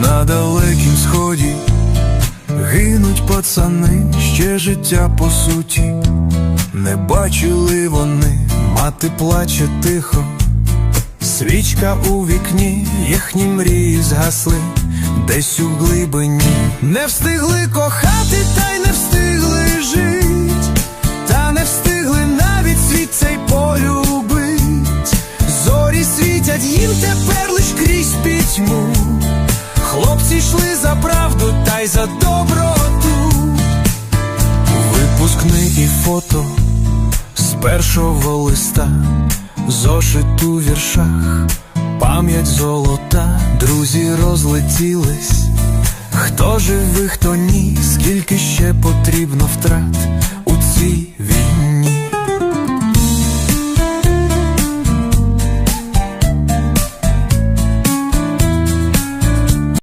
На далекім сході гинуть пацани, ще життя по суті. Не бачили вони, мати плаче тихо. Свічка у вікні, їхні мрії згасли, десь у глибині. Не встигли кохати, та й не встигли жить, та не встигли навіть світ цей полюбить. Зорі світять їм тепер лиш крізь пітьму. Йшли за доброту. випускни і фото з першого листа, зошит у віршах, пам'ять золота, друзі розлетілись. Хто живий, хто ні, скільки ще потрібно втрат